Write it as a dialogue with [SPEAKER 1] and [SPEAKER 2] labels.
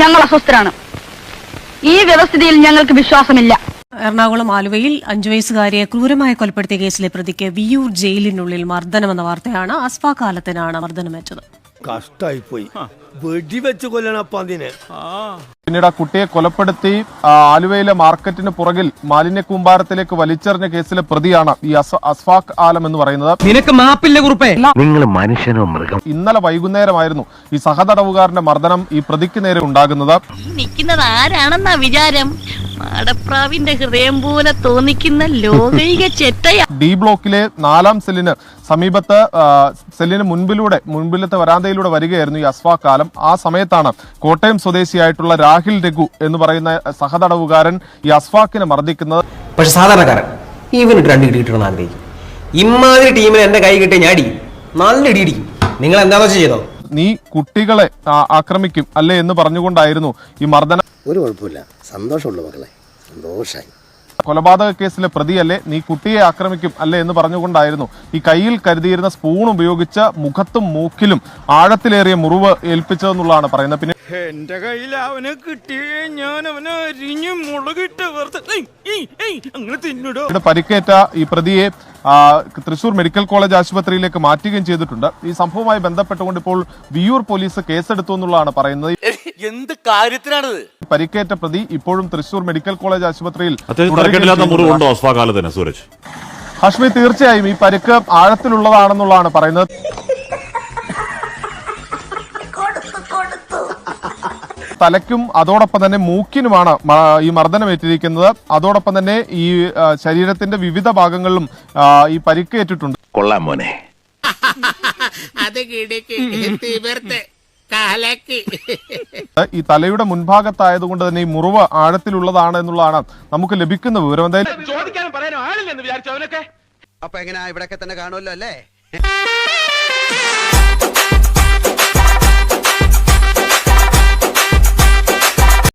[SPEAKER 1] ഞങ്ങൾ അസ്വസ്ഥരാണ്. ഈ വ്യവസ്ഥിതിയിൽ ഞങ്ങൾക്ക് വിശ്വാസമില്ല.
[SPEAKER 2] എറണാകുളം ആലുവയിൽ അഞ്ചു വയസ്സുകാരിയെ ക്രൂരമായി കൊലപ്പെടുത്തിയ കേസിലെ പ്രതിക്ക് വിയൂർ ജയിലിനുള്ളിൽ മർദ്ദനമെന്ന വാർത്തയാണ് അസ്ഫാ കാലത്തിനാണ് മർദ്ദനമേറ്റത്.
[SPEAKER 3] കഷ്ടായി പോയി വെടിവെച്ച് കൊല്ലണ അതിനെ
[SPEAKER 4] പിന്നീട് ആ കുട്ടിയെ കൊലപ്പെടുത്തി ആലുവയിലെ മാർക്കറ്റിന് പുറകിൽ മാലിന്യ കൂമ്പാരത്തിലേക്ക് വലിച്ചെറിഞ്ഞ കേസിലെ പ്രതിയാണ് ഈ അസ്ഫാഖ് ആലം എന്ന് പറയുന്നത്.
[SPEAKER 5] നിനക്ക് മാപ്പില്ല കുറുപ്പേ.
[SPEAKER 6] നിങ്ങൾ മനുഷ്യനോ മൃഗം?
[SPEAKER 4] ഇന്നലെ വൈകുന്നേരമായിരുന്നു ഈ സഹതടവുകാരന്റെ മർദ്ദനം ഈ പ്രതിക്ക് നേരെ ഉണ്ടാകുന്നത്.
[SPEAKER 7] നിൽക്കുന്നത് ആരാണെന്നാ വിചാരം? മാടപ്രാവിന്റെ ഹൃദയം പോലെ തോന്നിക്കുന്ന ലോകൈക ചെറ്റയാ.
[SPEAKER 4] ഡി ബ്ലോക്കിലെ നാലാം സെല്ലിന് സമീപത്ത് സെല്ലിന് മുൻപിലൂടെ മുൻപിലത്തെ വരാന്തയിലൂടെ വരികയായിരുന്നു ഈ അസ്വാ കാലം. ആ സമയത്താണ് കോട്ടയം സ്വദേശിയായിട്ടുള്ള രാഹിൽ രഘു എന്ന് പറയുന്ന സഹതടവുകാരൻ ഈ അസ്വാക്കിനെ മർദ്ദിക്കുന്നത്.
[SPEAKER 5] പക്ഷെ സാധാരണക്കാരൻ ഇവനിട്ട് രണ്ട് ഇടി കിട്ടണം ആഗ്രഹിക്കും. ഇമ്മാതിരി ടീമിന് എന്റെ കൈ കിട്ടിയ ഞാൻ അടിക്കും നല്ല ഇടി ഇടിക്കും. നിങ്ങൾ എന്താണെന്ന് വെച്ചാൽ ചെയ്തോ?
[SPEAKER 4] നീ കുട്ടികളെ ആക്രമിക്കും അല്ലേ എന്ന് പറഞ്ഞുകൊണ്ടായിരുന്നു ഈ മർദ്ദനം.
[SPEAKER 8] ഒരു കുഴപ്പമില്ല. സന്തോഷമുള്ളൂ മക്കളെ. സന്തോഷമായി
[SPEAKER 4] കൊലപാതക കേസിലെ പ്രതിയല്ലേ? നീ കുട്ടിയെ ആക്രമിക്കും അല്ലേ എന്ന് പറഞ്ഞുകൊണ്ടായിരുന്നു. ഈ കയ്യിൽ കരുതിയിരുന്ന സ്പൂൺ ഉപയോഗിച്ച മുഖത്തും മൂക്കിലും ആഴത്തിലേറിയ മുറിവ് ഏൽപ്പിച്ചതെന്നുള്ളതാണ് പറയുന്നത്. പിന്നെ
[SPEAKER 3] എന്റെ കയ്യിൽ അവനെ കിട്ടിയേ ഞാൻ അവനെ അരിഞ്ഞു മുളകിട്ട് അങ്ങനെ തിന്നിടോ.
[SPEAKER 4] പരിക്കേറ്റ ഈ പ്രതിയെ തൃശൂർ മെഡിക്കൽ കോളേജ് ആശുപത്രിയിലേക്ക് മാറ്റുകയും ചെയ്തിട്ടുണ്ട്. ഈ സംഭവവുമായി ബന്ധപ്പെട്ടുകൊണ്ട് ഇപ്പോൾ വിയൂർ പോലീസ് കേസെടുത്തു എന്നുള്ളതാണ് പറയുന്നത്.
[SPEAKER 9] എന്ത് കാര്യത്തിനാണിത്?
[SPEAKER 4] പരിക്കേറ്റ പ്രതി ഇപ്പോഴും തൃശൂർ മെഡിക്കൽ കോളേജ് ആശുപത്രിയിൽ
[SPEAKER 10] സൂരജ്?
[SPEAKER 4] ഹഷ്മി തീർച്ചയായും ഈ പരിക്ക് ആഴത്തിലുള്ളതാണെന്നുള്ളതാണ് പറയുന്നത്. തലയ്ക്കും അതോടൊപ്പം തന്നെ മൂക്കിനുമാണ് ഈ മർദ്ദനമേറ്റിരിക്കുന്നത്. അതോടൊപ്പം തന്നെ ഈ ശരീരത്തിന്റെ വിവിധ ഭാഗങ്ങളിലും ഈ പരിക്കേറ്റിട്ടുണ്ട്.
[SPEAKER 6] കൊള്ളാം മോനെ.
[SPEAKER 4] ഈ തലയുടെ മുൻഭാഗത്തായതുകൊണ്ട് തന്നെ ഈ മുറിവ് ആഴത്തിലുള്ളതാണ് എന്നുള്ളതാണ് നമുക്ക് ലഭിക്കുന്ന വിവരം. എന്തായാലും
[SPEAKER 3] ചോദിക്കാനും പറയാനും ആളില്ലെന്ന് വിചാരിച്ചു അവനൊക്കെ?
[SPEAKER 8] അപ്പൊ എങ്ങനെയാ ഇവിടൊക്കെ തന്നെ കാണുമല്ലോ അല്ലേ?